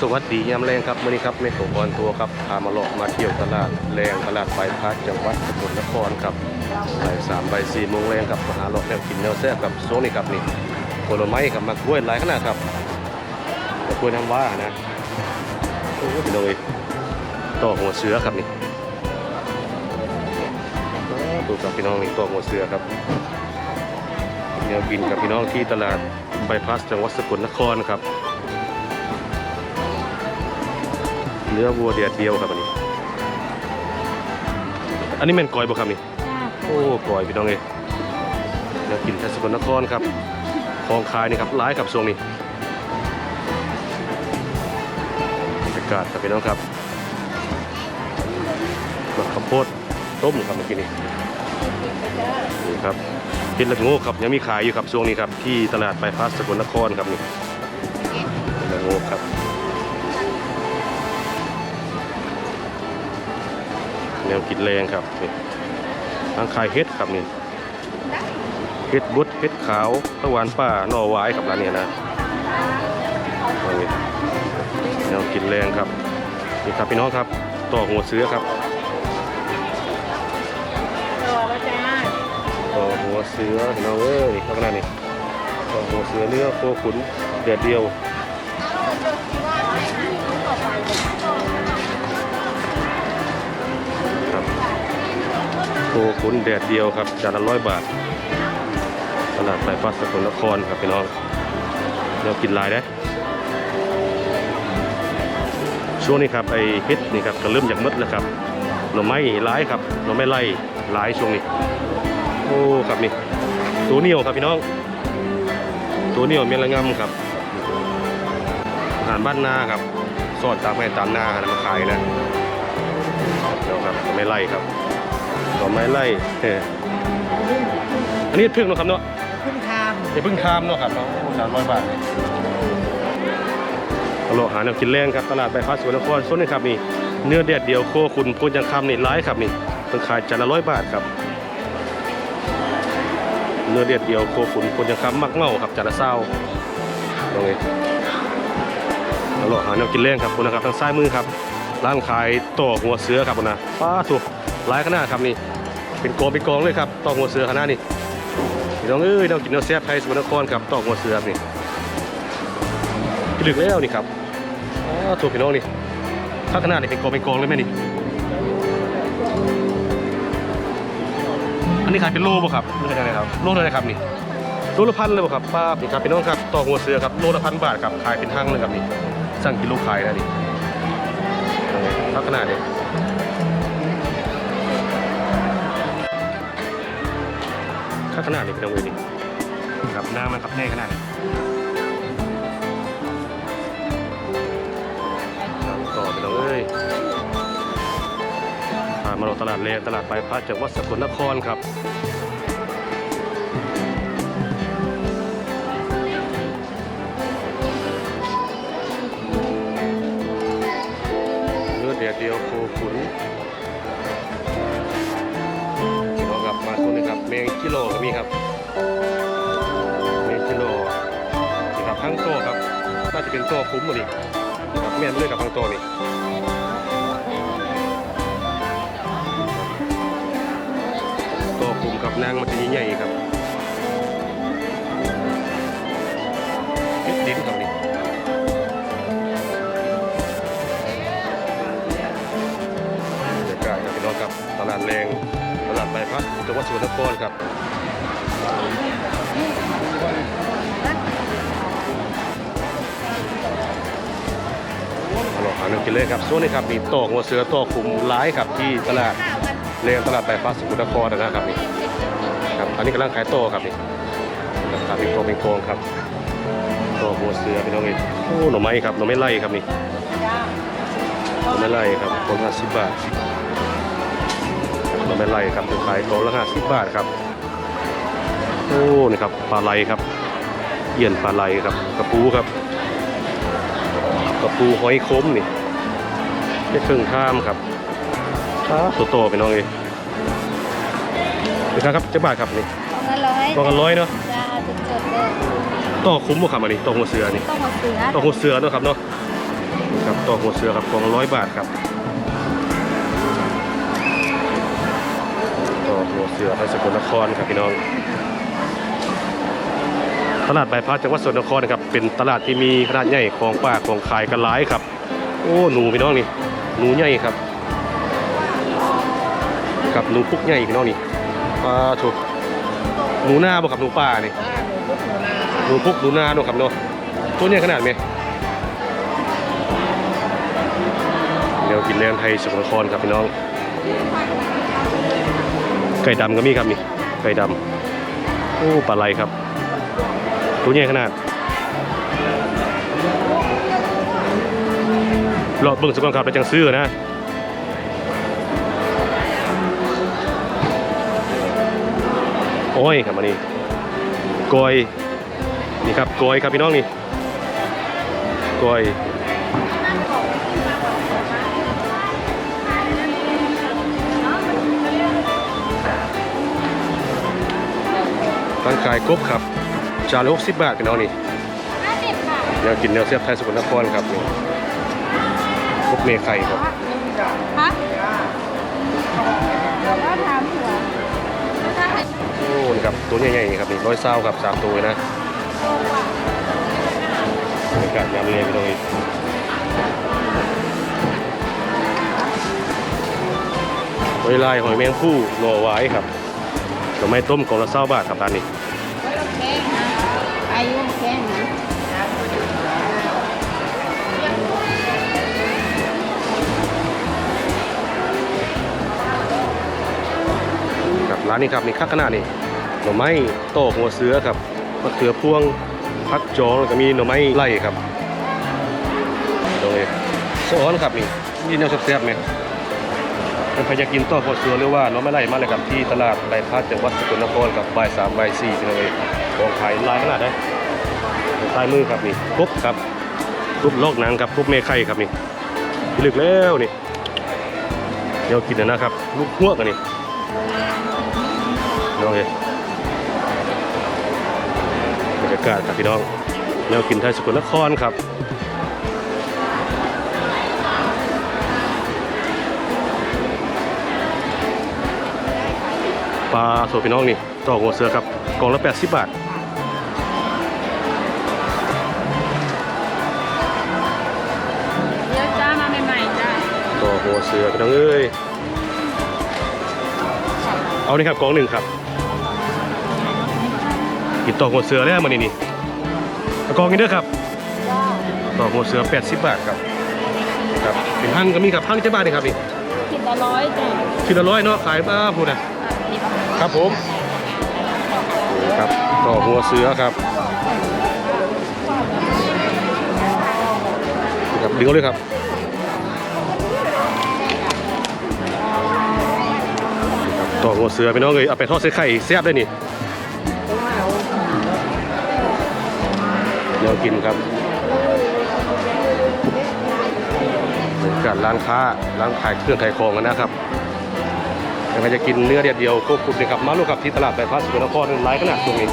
สวัสดียามแรงครับวันนี้ครับแม่โขออนตัวครับพามาเลาะมาเที่ยวตลาดแรงตลาดไฟพัดจังหวัดสกลนครครับบ่ายสามบ่ายสี่โมงแรงครับมาหาเลาะแนวกินแนวแซ่บกับโซนี่ครับนี่ผลไม้ครับมากล้วยหลายขนาดครับมากล้วยน้ำว้านะโอ้ยพี่น้องเอ้ยต่อหัวเสือครับนี่ดูกับพี่น้องนี่ต่อหัวเสือครับแนวกินกับพี่น้องที่ตลาดไบพาสจังหวัดสกลนครครับ เนื้อวัวเดียดเดียวครับอันนี้ อันนี้แม่นกอยบ่ครับนี่ โอ้กอยพี่น้องเอ้ยเดี๋ยวกินแค่สกลนครครับของขายนี่ครับร้ายครับทรงนี้บรรยากาศครับพี่น้องครับมะข้าวโพดต้มครับเมื่อกี้นี่นี่ครับเห็ดละโงูครับยังมีขายอยู่ครับช่วงนี้ครับที่ตลาดไบพาสสกลนครครับนี่เห็ดละโงูครับ แนวกินแรงครับนี่ทางขายเฮ็ดครับนี่เฮ็ดบุดเฮ็ดขาวตะวันป่าหน่อวายครับร้านนี้นะนี่แนวกินแรงครับนี่ครับพี่น้องครับต่อหัวเสือครับต่อหัวเสือพี่น้องเอ้ยข้างหน้านี่ต่อหัวเสือเนื้อโคขุนเดือดเดียว โคขุนแดดเดียวครับจานละร้อยบาทตลาดไฟฟ้าสกลนครครับพี่น้องเดี๋ยวกินลายได้ช่วงนี้ครับไอ้เฮ็ดนี่ครับก็เริ่มจากมดแล้วครับหน่อไม้หลายครับหน่อไม้ไล่หลายช่วงนี้โอ้ครับนี่ตัวเหนียวครับพี่น้อง ตัวเหนียวเมียละงำครับอาหารบ้านนาครับสอดตามให้ตามนาหามาขายนะเดี๋ยวครับไม้ไล่ครับ หน่อไม้ไล่เอออันนี้พึ่งเนาะครับเนาะขึ้นคามอย่าเพิ่งข้ามเนาะครับเนาะสามร้อยบาทตลาดหาแนวกินแรงครับตลาดใบพัดสวนนครโซนนี้ครับนี่เนื้อเดียดเดียวโคคุณพูนยังคำนี่ร้ายครับนี่เพิ่งขายจานละร้อยบาทครับ เนื้อเดียดเดียวโคขุนคนยังคำมักเมาครับจานละเศร้าตรงนี้ตลาดหาแนวกินแรงครับคุณนะครับทางซ้ายมือครับร้านขายต่อหัวเสือครับคุณนะป้า สุร้ายขนาดครับนี่ เป็นกองเป็นกองเลยครับต่อหัวเสือขนาดนี้พี่น้องเอ้ยเรากินเนื้อแซ่บไทยสมุทรนครครับตอกหัวเสือครับนี่กินลึกแล้วนี่ครับอ๋อตัวพี่น้องนี่ข้างขนาดนี่เป็นกองเป็นกองเลยไหมนี่อันนี้ขายเป็นโลป่ะครับโลเท่าไหร่ครับโลเท่าไหร่ครับนี่โลละพันเลยป่ะครับป้าบนี่ครับพี่น้องครับตอกหัวเสือครับโลละพันบาทครับขายเป็นห้างเลยครับนี่สั่งกิโลขายนะนี่ข้างขนาดนี่ ข้างขนาดนี่พี่น้องเอ้ยนี่ครับหน้ามันครับแน่ขนาดนี้ครับต่อพี่น้องเอ้ยพามาเราตลาดแรงตลาดปลายพระจังหวัดสกลนครครับเลือดเดียวเดียวโคขุนพี่น้ กิโลก็มีครับเมงกิโลนี่ครับทั้งโตครับน่าจะเป็นโตคุ้มหมดนี่ครับแม่นเลยกับทั้งโตนี่ตัวคุมกับนางมันจะใหญ่ๆครับเฮ็ดดินครับนี่บรรยากาศครับพี่น้องครับตลาดแรงาดใบพัดจังหวัดสกลนครครับลาดหาเงินกินเลยครับส่วนนี้ครับมีโตอกหัวเสือโตอคุมร้ายครับที่ตลาดเรียนตลาดไฟฟ้าสมุทรนครนะครับนี่ครับอันนี้กำลังขายโต้ครับนี่ครับเป็นโกงเป็นโกงครับโต้หัวเสือพี่น้องเองโอ้หน่อไม้ครับหน่อไม้ไล่ครับนี่หน่อไม้ไล่ครับคนห้าสิบบาท หน่อไม้ไล่ครับเป็นขายกล่องละห้าสิบบาทครับโอ้นี่ครับปลาไหลครับเอี่ยนปลาไหลครับกระปูครับกระปูหอยคมนี่ได้ครึ่งข้ามครับครับโตโตๆไปน้องเองนี่ครับจะบาทครับนี่ต้องละร้อยตัวกันร้อยเนาะจ้าจุดจดเลยต่อคุ้มบ่ครับอันนี้ต่อหัวเสือนี่ต้องมาเสือต่อหัวเสือเนาะครับเนาะโอ้ต่อหัวเสือครับกล่องละร้อยบาทครับ ต่อหัวเสือไปสกลนครครับพี่น้อง ตลาดใบายพาสจังหวัดสกลนครนะครับเป็นตลาดที่มีขนาดใหญ่ของป่าของขายกันหลายครับ โอ้หนูพี่น้องนี่หนูใหญ่ครับกับหนูพุกใหญ่พี่น้องนี่ปลาถูกหนูหน้าบ่ครับหนูป่านี่หนูพุกหนูหน้าเนอะครับเนาะตัวเนี้ขนาดไหมเดี๋ยวกินแรงไทยสกลนครครับพี่น้อง ไก่ดำก็มีครับนี่ไก่ดำโอ้ปลาไหลครับ ตัวใหญ่ขนาดรอเบิ่งสักก่อนครับแล้วจังซื้อนะโอ้ยครับอันนี้กอยนี่ครับกอยครับพี่น้องนี่กอย ร่างกายกบครับ จานละ60บาทพี่น้องนี่ห้าสิบค่ะแนวกินแนวเสียบไทยสกลนครครับนี่กบเมไข่ครับฮะแล้วถามหัวถ้าเป็นโอ้นี่ครับตัวใหญ่ๆครับนี่ร้อยเศร้าครับสามตัวนะบรรยากาศยามเย็นพี่น้องนี่หอยลายหอยแมงผู้หน่อไว้ครับ หน่อไม้ต้มกล่องละเศร้าบาทครับร้านนี้แข้งนะอายุแข้งนะครับร้านนี้ครับนี่ข้างขนาดนี่หน่อไม้โตกหัวเสือครับมะเขือพวงพักจองแล้วก็มีหน่อไม้ไล่ครับตรงนี้สอนครับนี่นี่แนวแซ่บๆไหม มันพยากินต้อหัวเสือหรือว่าน่อไม้ไล่มาเลยครับที่ตลาดไร่พัดจังหวัดสกลนครกับบ่ายสามบ่ายสี่เป็นเลยของขายลายขนาดได้ใต้มือครับนี่กบครับกบลอกหนังครับกบเมฆไข่ครับนี่ลึกแล้วนี่เดี๋ยวกินนะครับ ลูกหัวกันนี่น้องเอ้ยบรรยากาศครับพี่น้องแนวกินไทยสกลนครครับ ปลาโซพี่น้องนี่ต่อหัวเสือครับกล่องละ 80 บาทเดี๋ยวจ้ามาใหม่ๆจ้าต่อหัวเสือพี่น้องเอ้ยเอานี่ครับกล่องหนึ่งครับกินต่อหัวเสือแล้วมันนี่นี่เอากล่องนี้เด้อครับจ้าต่อหัวเสือ 80 บาทครับครับเป็นหั่นก็มีครับหั่นเจ็ดบาทนี่ครับนี่คิดละร้อยจ้าคิดละร้อยเนาะขายบ้าพูดนะนี่ ครับผมนี่ครับต่อหัวเสือครับนี่ครับดึงเอาเลยครับต่อหัวเสือพี่น้องเลยเอาไปทอดใส่ไข่แซ่บได้นี่เดี๋ยวกินครับบรรยากาศร้านค้าร้านขายเครื่องขายของกันนะครับ ยังไงจะกินเนื้อเดียวเดียวควบคุมเลยครับมาลูกครับที่ตลาดไบพาสสกลนครหลายขนาดตรงนี้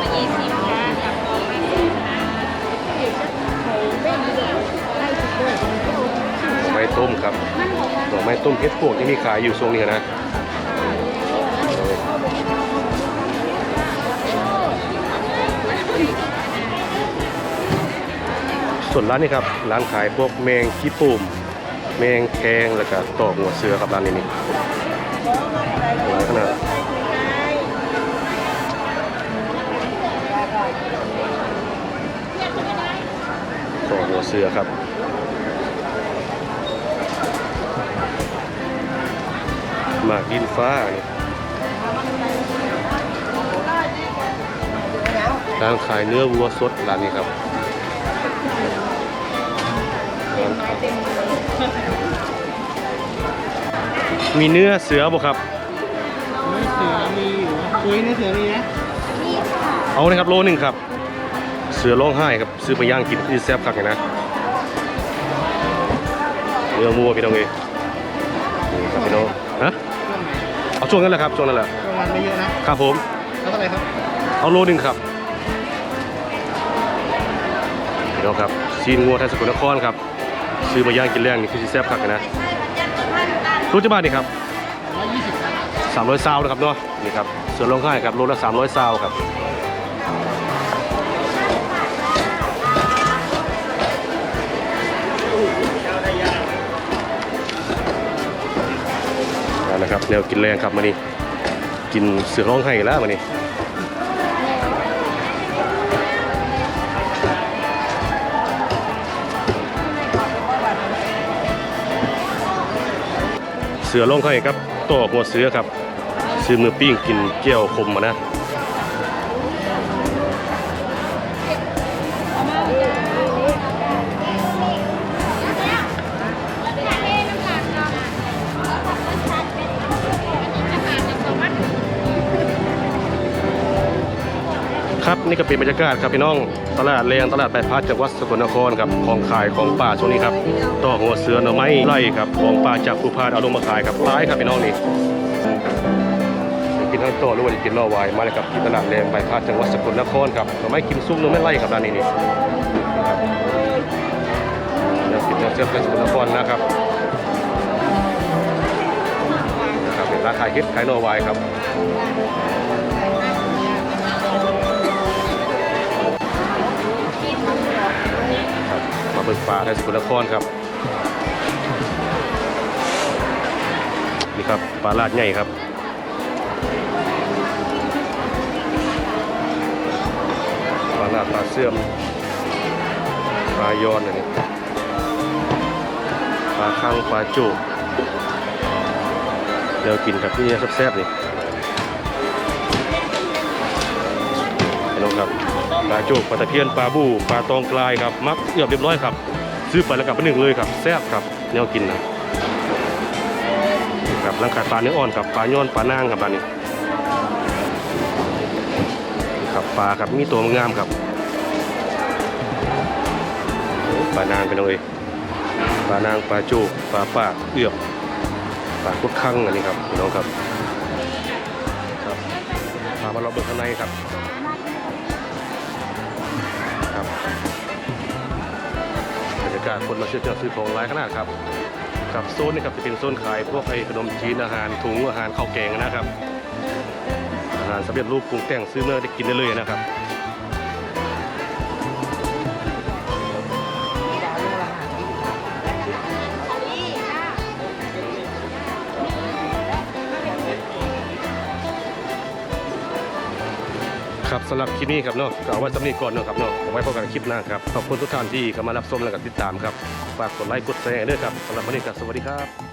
มายี่สิบจ้าอกไม้ต้มครับดอกไม้ต้มเพชรพวกที่มีขายอยู่ทรงนี้นะส่วนร้านนี้ครับร้านขายพวกแมงขี้ปุ่ม แมงแคงแล้วก็ตอกหัวเสือครับร้านนี้นี่หลายขนาดต่อหัวเสือครับหมากดินฟ้านี่ร้านขายเนื้อวัวสดร้านนี้ครับ มีเนื้อเสือบ่ครับ เนื้อเสือมีอยู่คุยเนื้อเสือมีนะเอาเลยครับโลหนึ่งครับ เสือร้องไห้ครับซื้อไปย่างกินที่แซ่บคักเลยนะเนื้อวัวพี่น้องเอยนี่ครับพี่น้องฮะเอาช่วงนั้นแหละครับช่วงนั้นแหละประมาณไม่เยอะนะครับผมเท่าไหร่ครับเอาโลหนึ่งครับพี่น้องครับซีนงัวไทยสกลนครครับ ซื้อมาย่างกินแรงนี่คือสิแซ่บคักนะรู้จักบ้านนี่ครับสามร้อยซาวนะครับเนาะนี่ครับส่วนลงให้ครับโลละสามร้อยซาวครับนั่นนะครับแนวกินแรงครับมานี่กินเสือร้องไห้แล้วมานี่ เสือร้างไห้ครับตัวหัวเสือครับซื้อมือปิ้งกินเจียวคมมานะ ครับนี่ก็เป็นบรรยากาศครับพี่น้องตลาดแรงตลาดแปดพัดจังหวัดสกลนครครับของขายของป่าช่วงนี้ครับต่อหัวเสือหน่อไม้ไล่ครับของป่าจากภูพานเอาลงมาขายครับร้ายครับพี่น้องนี่กินทั้งโตหรือว่าจะกินล่อวายมาเลยครับที่ตลาดแรงแปดพัดจังหวัดสกลนครครับหน่อไม้กินซุปหน่อไม้ไล่ครับร้านนี้นี่ครับเดี๋ยวกินเนื้อเชือกในสกลนครนะครับครับเป็นร้านขายเฮ็ดขายหน่อวายครับ เบิกปลาไทยสกลนครครับ นี่ครับปลาลาดใหญ่ครับปลาลาดปลาเสื่อมปลายอนอันนี้ปลาคังปลาจุเดี๋ยวกินกับนี่แซ่บๆนี่พี่น้องครับ ปลาโจกปลาตะเพียนปลาบูปลาตองกลายครับมักเอือบเรียบร้อยครับ ซื้อไปแล้วกลับไปหนึ่งเลยครับแซ่บครับแนวกินนะครับร่างกายปลาเนื้ออ่อนกับปลาย้อนปลานางครับปลานี้ครับปลาครับมีตัวงามครับปลานางเป็นเลยปลานางปลาโจกปลาปากเอือบปลาคุดคังอันนี้ครับพี่น้องครับครับพามาเราเบิกข้างในครับ กาศคนมาซื้อเจ้าซื้อของหลายขนาดครับกับโซนนี่ครับจะเป็นโซนขายพวกไอ้ขนมจีนอาหารถุงอาหารข้าวแกงนะครับ อาหารสำเร็จรูปปรุงแต่งซื้อเมื่อได้กินได้เลยนะครับ ครับสำหรับคลิปนี้ครับเนาะก็เอาไว้สำนีก่อนเนาะครับเนาะเอาไว้พบกันคลิปหน้าครับขอบคุณทุกท่านที่เข้ามารับชมและก็ติดตามครับฝากกดไลค์กดแชร์ด้วยครับสำหรับวันนี้ครับสวัสดีครับ